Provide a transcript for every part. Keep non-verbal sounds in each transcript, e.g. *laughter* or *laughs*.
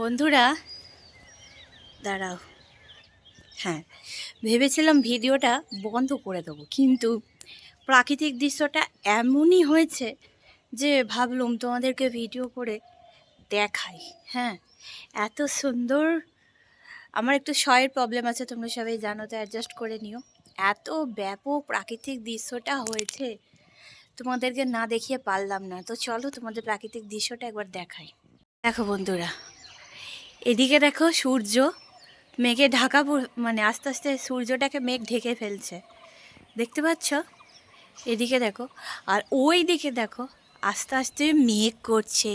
বন্ধুরা, দাঁড়াও। হ্যাঁ ভেবেছিলাম ভিডিওটা বন্ধ করে দেবো, কিন্তু প্রাকৃতিক দৃশ্যটা এমনই হয়েছে যে ভাবলুম তোমাদেরকে ভিডিও করে দেখাই। হ্যাঁ এত সুন্দর, আমার একটু শয়ের প্রবলেম আছে, তোমরা সবাই জানো, তো অ্যাডজাস্ট করে নিও। এত ব্যাপক প্রাকৃতিক দৃশ্যটা হয়েছে, তোমাদেরকে না দেখিয়ে পারলাম না। তো চলো তোমাদের প্রাকৃতিক দৃশ্যটা একবার দেখাই। দেখো বন্ধুরা এদিকে দেখো সূর্য, মেঘে ঢাকা মানে আস্তে আস্তে সূর্যটাকে মেঘ ঢেকে ফেলছে। দেখতে পাচ্ছ? এদিকে দেখো, আর ওই দিকে দেখো, আস্তে আস্তে মেঘ করছে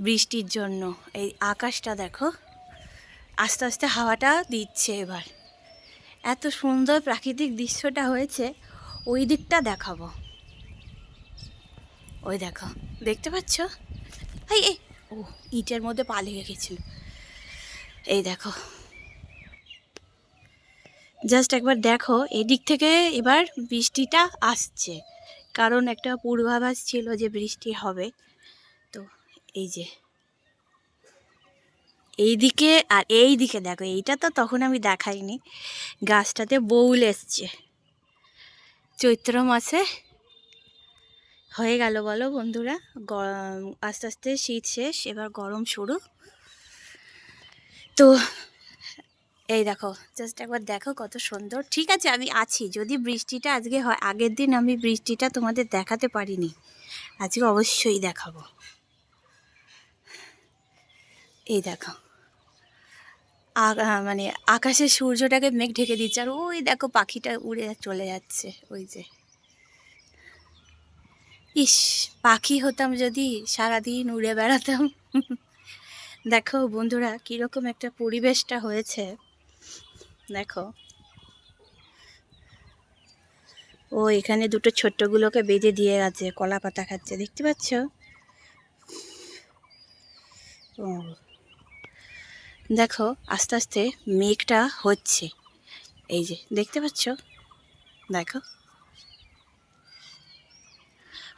বৃষ্টির জন্য। এই আকাশটা দেখো, আস্তে আস্তে হাওয়াটা দিচ্ছে এবার। এত সুন্দর প্রাকৃতিক দৃশ্যটা হয়েছে, ওই দিকটা দেখাবো। ওই দেখো, দেখতে পাচ্ছ? এই, ও, ইটের মধ্যে পা লেগে গেছিল। এই দেখো। জাস্ট একবার দেখো, এদিক থেকে এবার বৃষ্টিটা আসছে। কারণ একটা পূর্বাভাস ছিল যে বৃষ্টি হবে। তো এই যে। এই দিকে আর এই দিকে দেখো, এইটা তো তখন আমি দেখাইনি। গাছটাতে বউল এসছে। চৈত্র মাসে হয়ে গেল বলো বন্ধুরা। আস্তে আস্তে শীত শেষ, এবার গরম শুরু। তো এই দেখো জাস্ট একবার দেখো কত সুন্দর। ঠিক আছে, আমি আছি। যদি বৃষ্টিটা আজকে হয়, আগের দিন আমি বৃষ্টিটা তোমাদের দেখাতে পারিনি। আজকে অবশ্যই দেখাবো। এই দেখো মানে আকাশে সূর্যটাকে মেঘ ঢেকে দিচ্ছে, আর ওই দেখো পাখিটা উড়ে চলে যাচ্ছে, ওই যে। ইস, পাখি হতাম যদি সারাদিন উড়ে বেড়াতাম। দেখো বন্ধুরা, কীরকম একটা পরিবেশটা হয়েছে। দেখো। ও, এখানে দুটো ছোট্টগুলোকে বেঁধে দিয়ে গেছে কলা পাতা খাচ্ছে, দেখতে পাচ্ছ? ও। দেখো, আস্তে আস্তে মেঘটা হচ্ছে। এই যে, দেখতে পাচ্ছ? দেখো।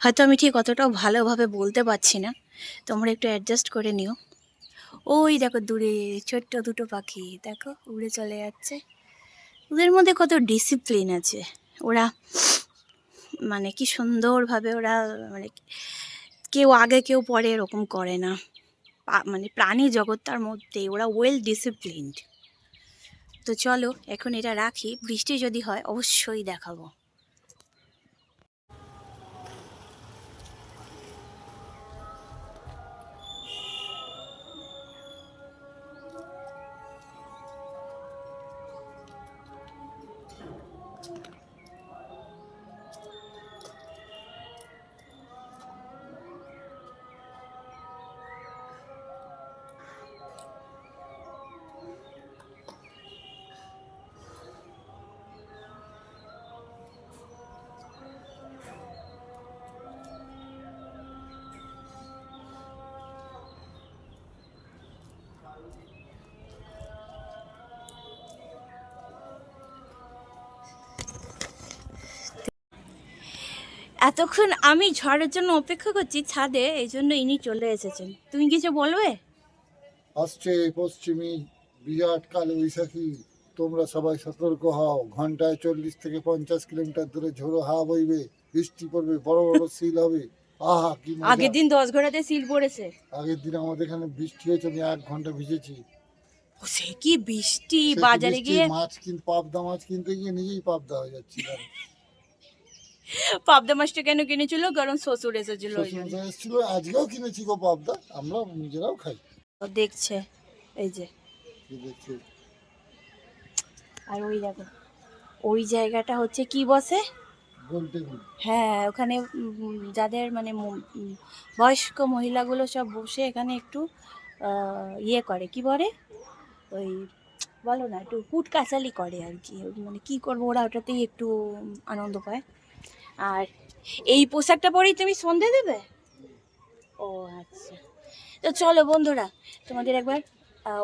হয়তো আমি ঠিক অতটাও ভালোভাবে বলতে পারছি না। তোমরা একটু অ্যাডজাস্ট করে নিও। ওই দেখো দূরে, ছোট্ট দুটো পাখি, দেখো উড়ে চলে যাচ্ছে। ওদের মধ্যে কত ডিসিপ্লিন আছে। ওরা মানে কি সুন্দরভাবে ওরা মানে কেউ আগে কেউ পরে এরকম করে না। মানে প্রাণী জগৎটার মধ্যে ওরা ওয়েল ডিসিপ্লিনড তো চলো, এখন এটা রাখি। বৃষ্টি যদি হয়, অবশ্যই দেখাবো। এতক্ষণ আমি ঝড়ের জন্য অপেক্ষা করছি ছাদে এই জন্য ইনি চলে এসেছেন। তুমি কিছু বলবে? আসছে পশ্চিমী বিরাট কালো বৈশাখী তোমরা সবাই সতর্ক হও। ঘন্টায় চল্লিশ থেকে পঞ্চাশ কিলোমিটার দূরে ঝোড়ো হাওয়া বইবে বৃষ্টি পড়বে বড় বড় শিল হবে। আহা কি মজা। আগের দিন দশ ঘোড়াতে সিল পড়েছে। আগের দিন আমাদের এখানে বৃষ্টি হয়েছে আমি এক ঘণ্টা ভিজেছি। ও, সে কি বৃষ্টি সে কি বাজারে বৃষ্টি, গিয়ে মাছ কিনতে পাবদা মাছ কিনতে গিয়ে নিজেই পাবদা হয়ে যাচ্ছি। পাবদা মাছটা কেন কিনেছিল? কারণ শ্বশুর এসেছিল এসেছিল আজকেও কিনেছি গো পাবদা। আমরা নিজেরাও খাই। দেখছে এই যে। আর ওই দেখো ওই জায়গাটা হচ্ছে কি বসে? হ্যাঁ ওখানে যাদের মানে বয়স্ক মহিলাগুলো সব বসে এখানে একটু আহ, ইয়ে করে। কি বলে? ওই বলো না একটু কুট কাচালি করে আর কি। মানে কি করব ওরা ওটাতেই একটু আনন্দ পায়। আর এই পোশাকটা পরেই তুমি সন্ধে দেবে? ও আচ্ছা। তো চলো বন্ধুরা, তোমাদের একবার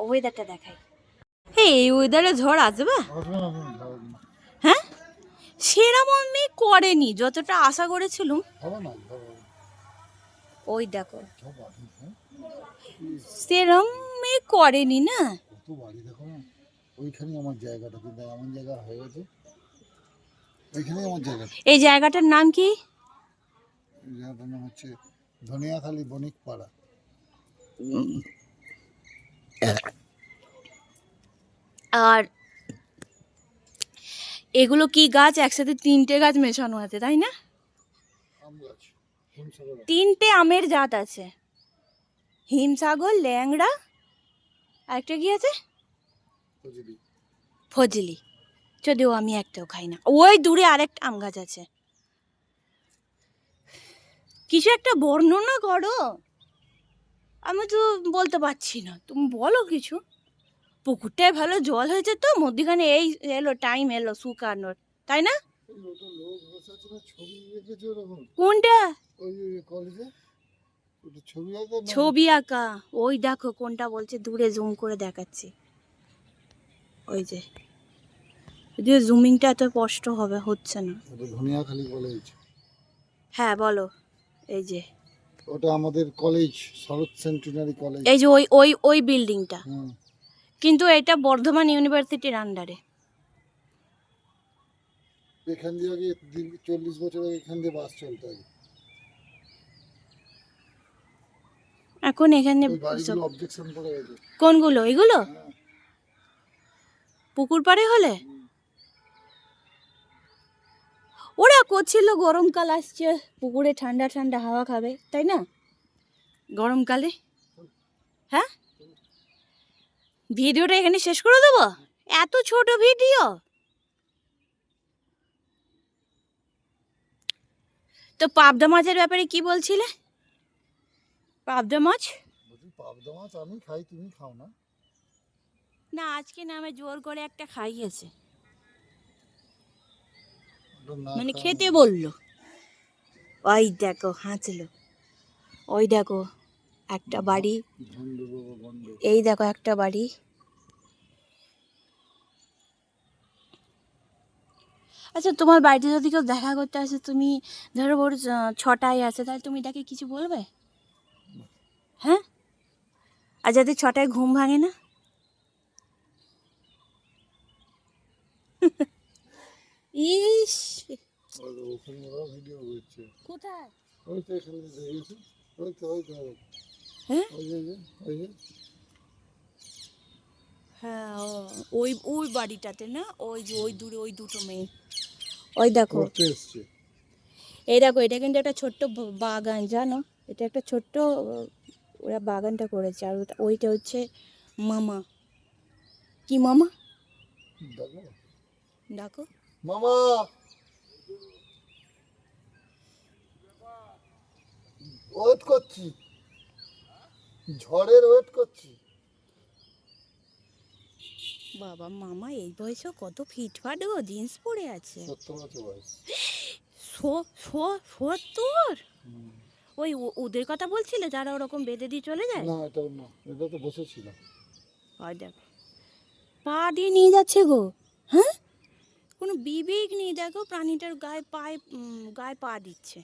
ওয়েদারটা দেখাই। এই ওয়েদারে ঝড় আসবে। হ্যাঁ? সেরকম আমি করেনি, যতটা আশা করেছিলাম। ওই দেখো। হ্যাঁ? করেনি না? ওইখানে আমার জায়গাটা কিন্তু এমন জায়গা হয়ে গেছে। ওইখানেই আমার জায়গাটা এই জায়গাটার নাম কি? জায়গাটার নাম হচ্ছে ধনিয়াখালী বণিক পাড়া আর এগুলো কি গাছ? একসাথে তিনটে গাছ মেশানো আছে তাই না। তিনটে আমের জাত আছে। হিমসাগর ল্যাংড়া আরেকটা কি আছে? ফজলি। যদিও আমি একটাও খাই না। ওই দূরে আরেকটা আম গাছ আছে। কিছু একটা বর্ণনা করো। আমি তো বলতে পারছি না। তুমি বলো কিছু। পুকুরটায় ভালো জল হয়েছে তো, মধ্যখানে এই এলো টাইম এলো শুকানোর, তাই না? কোনটা? ছবি আঁকা। ওই দেখো কোনটা বলছে, দূরে জুম করে দেখাচ্ছি। ওই যে। যদিও জুমিংটা এত কষ্ট হবে হচ্ছে না। ওটা ধনিয়াখালী কলেজ হ্যাঁ বলো এই যে। ওটা আমাদের কলেজ শরৎ সেন্টিনারি কলেজ এই যে ওই ওই ওই বিল্ডিংটা কিন্তু এটা বর্ধমান ইউনিভার্সিটির আন্ডারে এখান দিয়ে আগে চল্লিশ বছর আগে এখান দিয়ে বাস চলতো আগে। এখন এখানে কোনগুলো এগুলো? হ্যাঁ। পুকুর পাড়ে হলে? ওরা করছিল গরমকাল আসছে পুকুরে ঠান্ডা ঠান্ডা হাওয়া খাবে তাই না? গরমকালে? হ্যাঁ? ভিডিওটা এখানে শেষ করে দেবো? এত ছোট ভিডিও! তো পাবদা মাছের ব্যাপারে কি বলছিলে? পাবদা মাছ? পাবদা মাছ আমি খাই তুমি খাও না। না আজকে নামে জোর করে একটা খাইয়েছে। না মানে খেতে বলল। ওই দেখো হাঁচলো ওই দেখো একটা বাড়ি। এই দেখো একটা বাড়ি। আচ্ছা তোমার বাড়িতে যদি কেউ দেখা করতে আসে তুমি ধরো ওর ছটায় আছে তাহলে তুমি তাকে কিছু বলবে? হ্যাঁ? আর যাতে ছটায় ঘুম ভাঙে না? *laughs* ইস। ওখানে ওরা ভিডিও করছে। কোথায়? ওই তো এখানে দেখেছি ওই তো ওই তো। হ্যাঁ? ওই যে ওই যে, হ্যাঁ ও- ওই ওই বাড়িটাতে না? ওই যে ওই দূরে ওই দুটো মেয়ে। ওই দেখো। এই দেখো এটা কিন্তু একটা ছোট্ট বাগান জানো? এটা একটা ছোট্ট ওরা বাগানটা করেছে। আর ওটা- ওইটা হচ্ছে মামা। কি মামা? দেখো। ডাকো মামা। ওয়েট করছি। ঝড়ের ওয়েট করছি। বাবা মামা এই বয়সেও কত ফিটফাট গো? জিন্স পরে আছে। সত্তর বয়স। ওই ওদের কথা বলছিলে যারা ওরকম বেঁধে দিয়ে চলে যায়? না এটা না এটা তো বসেছিল হয় দেখো। পা দিয়ে নিয়ে যাচ্ছে গো হ্যাঁ? কোনো বিবেক নেই, দেখো প্রাণীটার গায়ে পায়ে গায়ে পা দিচ্ছে।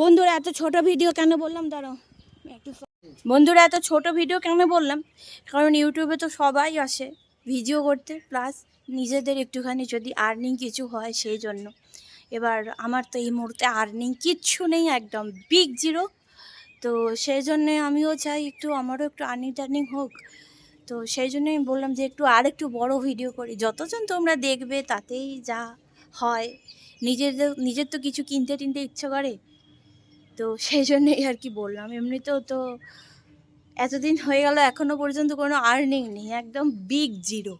বন্ধুরা, এত ছোট ভিডিও কেন বললাম? দাঁড়াও একটু বন্ধুরা, এত ছোট ভিডিও কেন বললাম? কারণ ইউটিউবে তো সবাই আসে ভিডিও করতে, প্লাস নিজেদের একটুখানি যদি আর্নিং কিছু হয় সেই জন্য। এবার আমার তো এই মুহূর্তে আর্নিং কিচ্ছু নেই, একদম বিগ জিরো তো সেই জন্যে আমিও চাই একটু আমারও একটু আর্নিং টার্নিং হোক। তো সেই জন্যই আমি বললাম যে একটু আর একটু বড় ভিডিও করি। যতজন তোমরা দেখবে তাতেই যা হয়। নিজেদের, নিজের তো কিছু কিনতে টিনতে ইচ্ছে করে। তো সেই জন্যই আর কি বললাম। এমনিতেও তো এতদিন হয়ে গেল এখনও পর্যন্ত কোনো আর্নিং নেই। একদম বিগ জিরো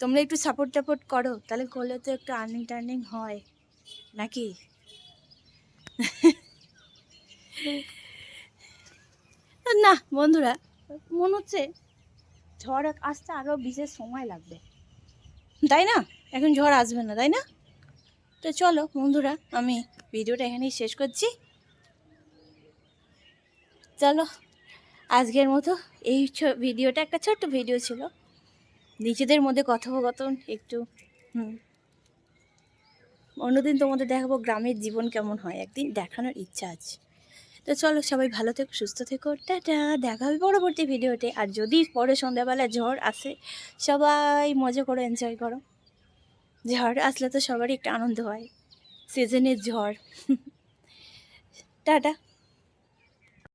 তোমরা একটু সাপোর্ট টাপোর্ট করো, তাহলে করলে তো একটু আর্নিং টার্নিং হয়। নাকি? *laughs* না, বন্ধুরা মনে হচ্ছে ঝড় আসতে আরও বিশেষ সময় লাগবে। তাই না? এখন ঝড় আসবে না, তাই না? তো চলো বন্ধুরা, আমি ভিডিওটা এখানেই শেষ করছি। চলো, আজকের মতো এই ভিডিওটা একটা ছোট্ট ভিডিও ছিল। নিজেদের মধ্যে কথোপকথন, একটু, হুম। অন্যদিন তোমাদের দেখাবো গ্রামের জীবন কেমন হয়, একদিন দেখানোর ইচ্ছা আছে। তো চলো সবাই ভালো থেকো, সুস্থ থেকো, টাটা। দেখা হবে পরবর্তী ভিডিওতে। আর যদি পরে সন্ধ্যাবেলা ঝড় আসে, সবাই মজা করো এনজয় করো। ঝড় আসলে তো সবারই একটা আনন্দ হয়। সিজনের ঝড়। *laughs* টাটা।